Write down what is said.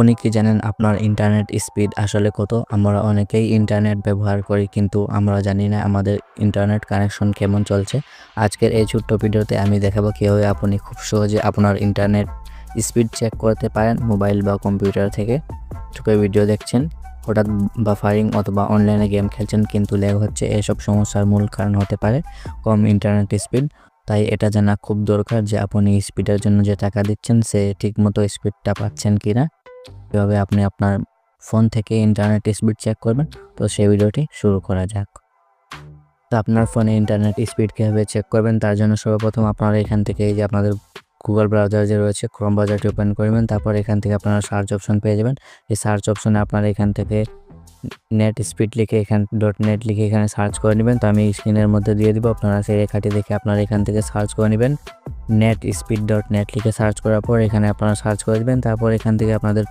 আপনি কি জানেন আপনার ইন্টারনেট স্পিড আসলে কত? আমরা অনেকেই ইন্টারনেট ব্যবহার করি, কিন্তু আমরা জানি না আমাদের ইন্টারনেট কানেকশন কেমন চলছে। আজকের এই ছোট্ট ভিডিওতে আমি দেখাবো কীভাবে আপনি খুব সহজে আপনার ইন্টারনেট স্পিড চেক করতে পারেন মোবাইল বা কম্পিউটার থেকে। চোখে ভিডিও দেখছেন, হঠাৎ বাফারিং অথবা অনলাইনে গেম খেলছেন, কিন্তু ল্যাগ হচ্ছে, এসব সমস্যার মূল কারণ হতে পারে কম ইন্টারনেট স্পিড তাই এটা জানা খুব দরকার যে আপনি স্পিডের জন্য যে টাকা দিচ্ছেন, সে ঠিকমতো স্পিডটা পাচ্ছেন কি না কীভাবে আপনি আপনার ফোন থেকে ইন্টারনেট স্পিড চেক করবেন? তো সেই ভিডিওটি শুরু করা যাক। তো আপনার ফোনে ইন্টারনেট স্পিড কীভাবে চেক করবেন? তার জন্য সর্বপ্রথম আপনারা এখান থেকে এই যে আপনাদের গুগল ব্রাউজার যে রয়েছে ক্রোম ব্রাউজারটি ওপেন করবেন তারপর এখান থেকে আপনারা সার্চ অপশন পেয়ে যাবেন। এই সার্চ অপশনে আপনারা এখান থেকে নেট স্পিড লিখে এখান ডট নেট লিখে এখানে সার্চ করে নেবেন। তো আমি স্ক্রিনের মধ্যে দিয়ে দিব। আপনারা সেই রেখাটি দেখে আপনারা এখান থেকে সার্চ করে নেবেন। নেট স্পিড ডট নেট লিখে সার্চ করার পর এখানে আপনারা সার্চ করে দেবেন তারপর এখান থেকে আপনাদের